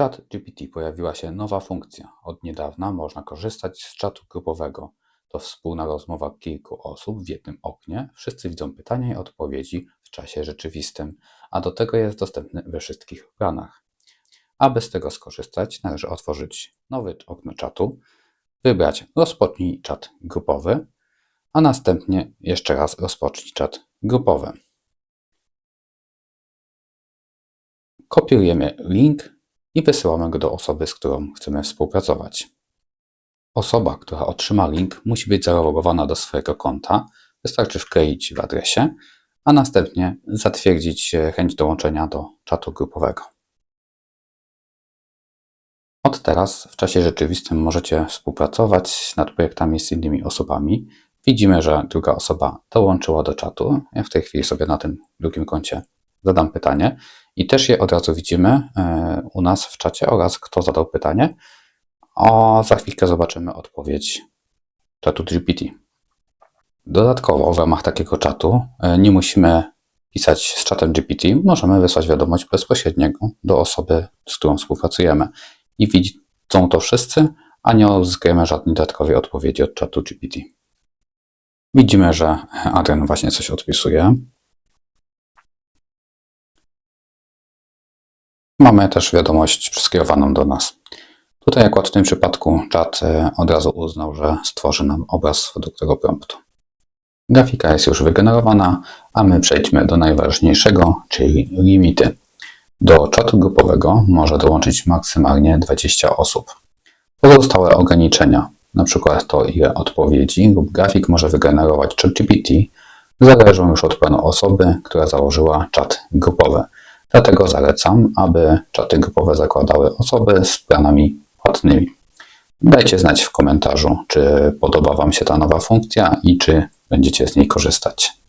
Chat GPT pojawiła się nowa funkcja. Od niedawna można korzystać z czatu grupowego. To wspólna rozmowa kilku osób w jednym oknie. Wszyscy widzą pytania i odpowiedzi w czasie rzeczywistym, a do tego jest dostępny we wszystkich ekranach. Aby z tego skorzystać, należy otworzyć nowe okno czatu, wybrać rozpocznij czat grupowy, a następnie jeszcze raz rozpocznij czat grupowy. Kopiujemy link i wysyłamy go do osoby, z którą chcemy współpracować. Osoba, która otrzyma link, musi być zalogowana do swojego konta. Wystarczy wkleić w adresie, a następnie zatwierdzić e, chęć dołączenia do czatu grupowego. Od teraz w czasie rzeczywistym możecie współpracować nad projektami z innymi osobami. Widzimy, że druga osoba dołączyła do czatu. Ja w tej chwili sobie na tym drugim koncie zadam pytanie i też je od razu widzimy e, u nas w czacie oraz kto zadał pytanie. A za chwilkę zobaczymy odpowiedź czatu GPT. Dodatkowo w ramach takiego czatu e, nie musimy pisać z czatem GPT, możemy wysłać wiadomość bezpośredniego do osoby, z którą współpracujemy. I widzą to wszyscy, a nie uzyskujemy żadnej dodatkowej odpowiedzi od czatu GPT. Widzimy, że Adrian właśnie coś odpisuje. Mamy też wiadomość skierowaną do nas. Tutaj akurat w tym przypadku czat e, od razu uznał, że stworzy nam obraz według tego promptu. Grafika jest już wygenerowana, a my przejdźmy do najważniejszego, czyli limity. Do czatu grupowego może dołączyć maksymalnie 20 osób. Pozostałe ograniczenia, np. to ile odpowiedzi lub grafik może wygenerować ChatGPT, zależą już od planu osoby, która założyła czat grupowy. Dlatego zalecam, aby czaty grupowe zakładały osoby z planami płatnymi. Dajcie znać w komentarzu, czy podoba Wam się ta nowa funkcja i czy będziecie z niej korzystać.